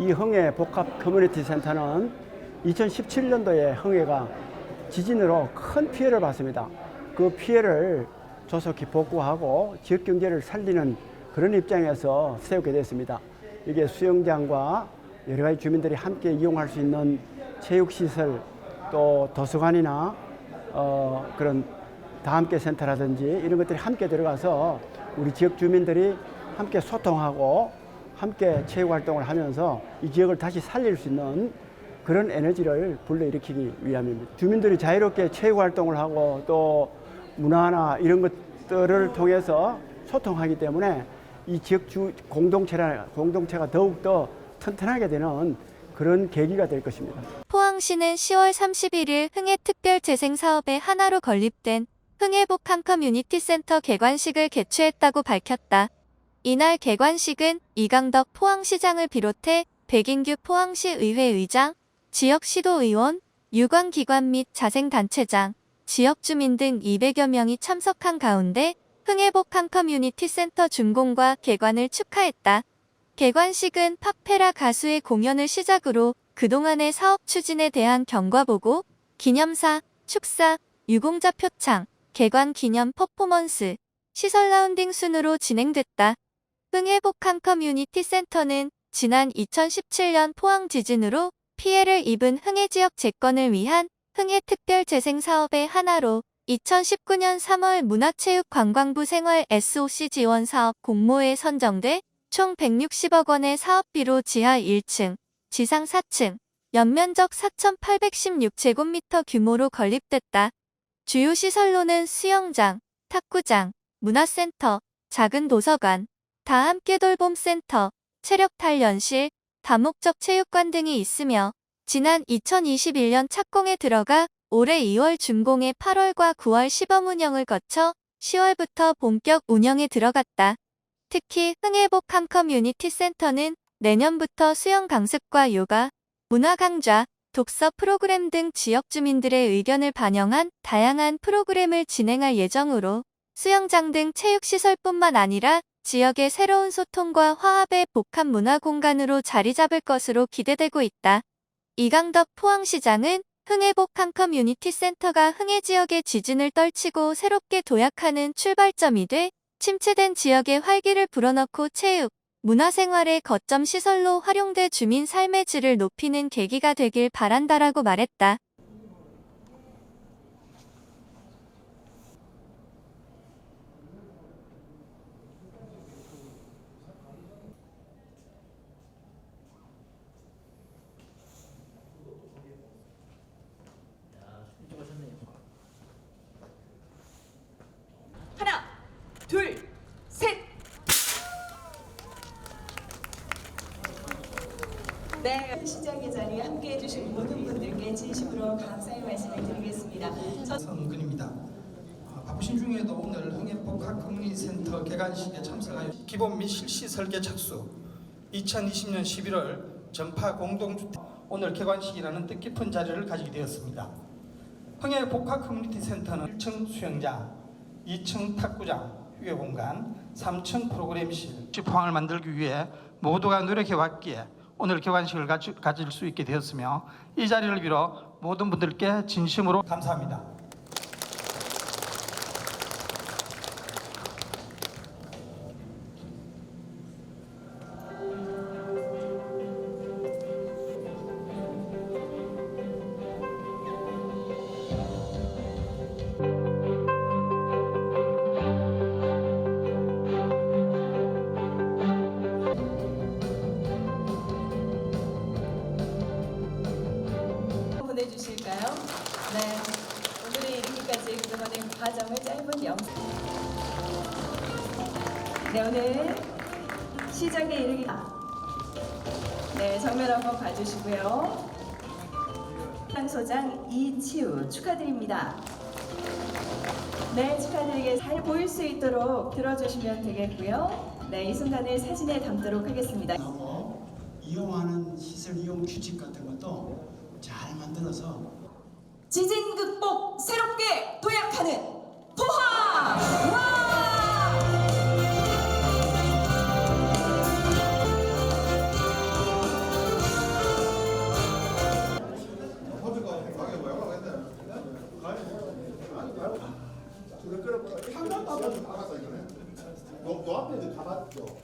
이 흥해 복합 커뮤니티 센터는 2017년도에 흥해가 지진으로 큰 피해를 봤습니다. 그 피해를 조속히 복구하고 지역 경제를 살리는 그런 입장에서 세우게 됐습니다. 이게 수영장과 여러 가지 주민들이 함께 이용할 수 있는 체육시설 또 도서관이나 어, 그런 다 함께 센터라든지 이런 것들이 함께 들어가서 우리 지역 주민들이 함께 소통하고 함께 체육 활동을 하면서 이 지역을 다시 살릴 수 있는 그런 에너지를 불러일으키기 위함입니다. 주민들이 자유롭게 체육 활동을 하고 또 문화나 이런 것들을 통해서 소통하기 때문에 이 지역 주 공동체라 공동체가 더욱 더 튼튼하게 되는 그런 계기가 될 것입니다. 포항시는 10월 31일 흥해 특별 재생 사업의 하나로 건립된 흥해복합 커뮤니티 센터 개관식을 개최했다고 밝혔다. 이날 개관식은 이강덕 포항시장을 비롯해 백인규 포항시 의회 의장, 지역 시도의원, 유관기관 및 자생단체장, 지역 주민 등 200여 명이 참석한 가운데 흥해복합 커뮤니티 센터 준공과 개관을 축하했다. 개관식은 팝페라 가수의 공연을 시작으로 그동안의 사업 추진에 대한 경과보고, 기념사, 축사, 유공자 표창, 개관 기념 퍼포먼스, 시설 라운딩 순으로 진행됐다. 흥해복합 커뮤니티 센터는 지난 2017년 포항 지진으로 피해를 입은 흥해 지역 재건을 위한 흥해 특별 재생 사업의 하나로 2019년 3월 문화체육관광부 생활 SOC 지원 사업 공모에 선정돼 총 160억 원의 사업비로 지하 1층, 지상 4층, 연면적 4,816제곱미터 규모로 건립됐다. 주요 시설로는 수영장, 탁구장, 문화센터, 작은 도서관, 다함께 돌봄 센터, 체력 단련실, 다목적 체육관 등이 있으며 지난 2021년 착공에 들어가 올해 2월 준공에 8월과 9월 시범 운영을 거쳐 10월부터 본격 운영에 들어갔다. 특히 흥해복 함 커뮤니티 센터는 내년부터 수영 강습과 요가, 문화 강좌, 독서 프로그램 등 지역 주민들의 의견을 반영한 다양한 프로그램을 진행할 예정으로 수영장 등 체육시설뿐만 아니라 지역의 새로운 소통과 화합의 복합 문화 공간으로 자리 잡을 것으로 기대되고 있다. 이강덕 포항시장은 흥해복합 커뮤니티 센터가 흥해 지역의 지진을 떨치고 새롭게 도약하는 출발점이 돼 침체된 지역의 활기를 불어넣고 체육, 문화생활의 거점 시설로 활용돼 주민 삶의 질을 높이는 계기가 되길 바란다라고 말했다. 하나, 둘, 셋. 네, 시장의 자리에 함께해 주신 모든 분들께 진심으로 감사의 말씀을 드리겠습니다. 저- 성근입니다. 아, 바쁘신 중에도 오늘 흥해복합 커뮤니티 센터 개관식에 참석하여 기본 및 실시 설계 착수 2020년 11월 전파 공동주택 오늘 개관식이라는 뜻깊은 자리를 가지게 되었습니다. 흥해 복합 커뮤니티 센터는 1층 수영장, 2층 탁구장, 휴게 공간, 3층 프로그램실 포항을 만들기 위해 모두가 노력해 왔기에 오늘 개관식을 가지, 가질 수 있게 되었으며 이 자리를 빌어 모든 분들께 진심으로 감사합니다. 보내주실까요? 네. 오늘의 이르기까지 그동안의 과정을 짧은 영상. 네, 오늘 시작에 이르기. 네, 정면 한번 봐주시고요. 소장 이치우 축하드립니다. 네, 축하드리게 잘 보일 수 있도록 들어주시면 되겠고요. 네, 이 순간을 사진에 담도록 하겠습니다. 이용하는 시설 이용 규칙 같은 것도 잘 만들어서 지진 극복 새롭게 도약하는 포항! 와! 너, 너 앞에도 가봤죠?